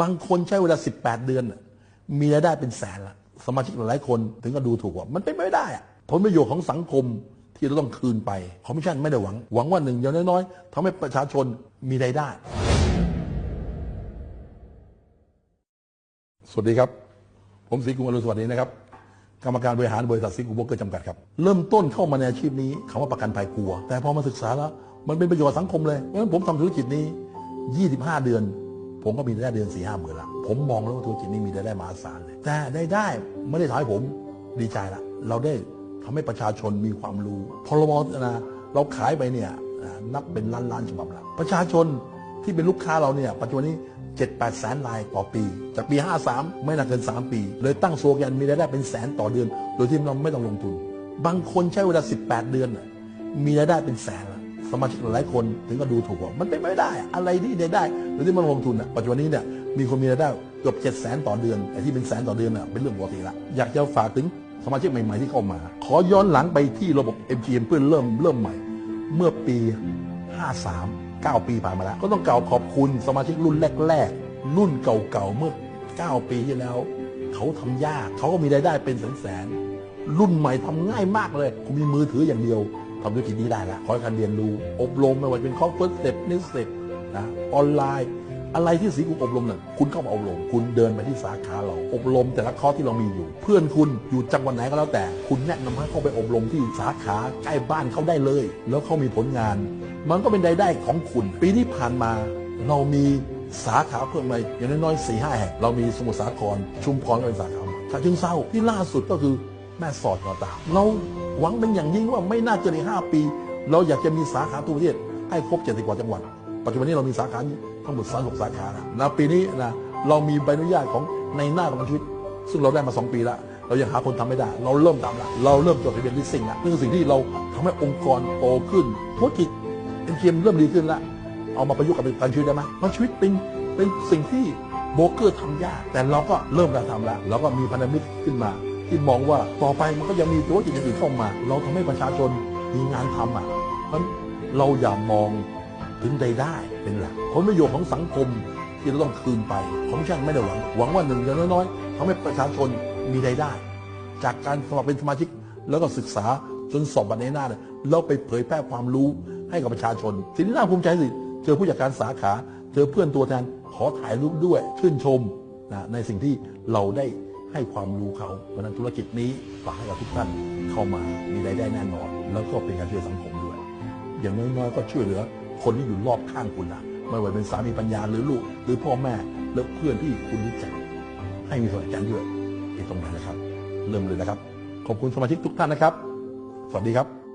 บางคนใช้เวลา 18 เดือน มีรายได้เป็นแสนละสมาชิกหลายคนถึงก็ดูถูกว่า มันเป็นไม่ได้อะผลประโยชน์ของสังคมที่เราต้องคืนไปคอมมิชชั่นไม่ได้หวัง หวังว่าหนึ่งอย่างน้อยๆทำให้ประชาชนมีรายได้ สวัสดีครับ ผมศรีกุมอรุณสวัสดีนะครับ กรรมการบริหารบริษัทซิกุโบเกอร์จำกัดครับ เริ่มต้นเข้ามาในอาชีพนี้คำว่าประกันภัยกลัว แต่พอมาศึกษาแล้ว มันเป็นประโยชน์สังคมเลยเพราะฉะนั้นผมทำธุรกิจนี้ 25 เดือน ผมก็มีรายได้เดือน4ี่ห้าหมื่นละผมมองแล้วว่าธุรกิจนี้มีรายได้มหาศาลเลยแต่ได้ได้ไม่ได้ทำให้ผมดีใจละเราได้ทำให้ประชาชนมีความรู้พรบนะเราขายไปเนี่ยนับเป็นล้านล้านๆฉบับละประชาชนที่เป็นลูกค้าเราเนี่ยปัจจุบันนี้7 8แสนรายต่อปี จากปี 53 ไม่น่าเกิน 3 ปี เลยตั้งโซแกนมีรายได้เป็นแสนต่อเดือน โดยที่เราไม่ต้องลงทุน บางคนใช้เวลา 18 เดือน มีรายได้เป็นแสนละ สมาชิกหลายคนถึงก็ดูถูกว่ามันเป็นไม่ได้ อะไรที่ได้ได้โดยที่มันลงทุนอะปัจจุบันนี้เนี่ยมีคนมีรายได้เกือบ7แสนต่อเดือนไอ้ที่เป็นแสนต่อเดือนน่ะเป็นเรื่องปกติละอยากจะฝากถึงสมาชิกใหม่ ๆที่เข้ามา ขอย้อนหลังไปที่ระบบ MGM เพื่อเริ่มเริ่มใหม่ เมื่อปี 53 9 ปีผ่านมาแล้ว ก็ต้องกล่าวขอบคุณสมาชิกรุ่นแรก ๆ รุ่นเก่าๆเมื่อ 9 ปีที่แล้ว เขาทำยากเขาก็มีรายได้เป็นแสนๆรุ่นใหม่ทำง่ายมากเลยคุณมีมือถืออย่างเดียว ทำธุรกิจนี้ได้ล้วขอให้การเรียนรู้ อบรมไม่ว่าจะเป็นคอร์สเฟิร์สเต็ปนิสเต็ปนะออนไลน์ อะไรที่สีกุอบรมน่ะคุณเข้ามาอบรม คุณเดินไปที่สาขาเรา อบรมแต่ละคอร์สที่เรามีอยู่ เพื่อนคุณอยู่จังหวัดไหนก็แล้วแต่ คุณแนะนำให้เขาไปอบรมที่สาขาใกล้บ้านเขาได้เลย แล้วเขามีผลงาน มันก็เป็นรายได้ของคุณ ปีที่ผ่านมา เรามีสาขาเพิ่มมาอย่างน้อยๆสี่ห้าแห่งเรามีสมุทรสาครชุมพรก็เป็นสาขาฉะเชิงเซาที่ล่าสุดก็คือแม่สอดก็ตามเรา หวังเป็นอย่างยิ่งว่าไม่น่าเกินอีกห้าปี เราอยากจะมีสาขาทั่วประเทศให้ครบเจ็ดสิบกว่าจังหวัด ปัจจุบันนี้เรามีสาขาทั้งหมด36สาขาแล้วนะปีนี้นะเรามีใบอนุญาตของในหน้าประกันชีวิต ซึ่งเราได้มา 2 ปีแล้วเรายังหาคนทำไม่ได้ เราเริ่มทำล้วเราเริ่มจดทะเบียนลิสซิ่งล้วนี่คือสิ่งที่เราทำให้องค์กรโตขึ้นธุรกิจเอ็นเเริ่มดีขึ้นล้วเอามาประยุกต์กับประกันชีวิตได้ไหมประกันชีวิตเป็นเป็นสิ่งที่โบรกเกอร์ทำยาก แต่เราก็เริ่มการทำแล้วเราก็มีพันธมิตรขึ้นมา ที่มองว่าต่อไปมันก็ยังมีธุรกิจอื่นๆเข้ามา เราทำให้ประชาชนมีงานทำอะเพราะเราอย่ามองถึงใดได้เป็นหลักผลประโยชน์ของสังคมที่เราต้องคืนไปคอมมิชชั่นไม่ได้หวัง หวังว่าหนึ่งอย่างน้อยๆทำให้ประชาชนมีรายได้ จากการสมัครเป็นสมาชิกแล้วก็ศึกษาจนสอบบัตรในหน้าเนี่ยเราไปเผยแพร่ความรู้ให้กับประชาชน สิ่งที่น่าภูมิใจสิเจอผู้จัดการสาขา เจอเพื่อนตัวแทนขอถ่ายรูปด้วยชื่นชมนะในสิ่งที่เราได้ ให้ความรู้เขาเพราะฉะนั้นธุรกิจนี้ฝากให้กับทุกท่านเข้ามามีรายได้แน่นอน แล้วก็เป็นการช่วยสังคมด้วย อย่างน้อยๆก็ช่วยเหลือ คนที่อยู่รอบข้างคุณนะไม่ว่าเป็นสามีปัญญาหรือลูก หรือพ่อแม่หรือเพื่อนที่คุณรู้จัก ให้มีส่วนในการด้วยที่ตรงนั้นนะครับ เริ่มเลยนะครับ ขอบคุณสมาชิกทุกท่านนะครับ สวัสดีครับ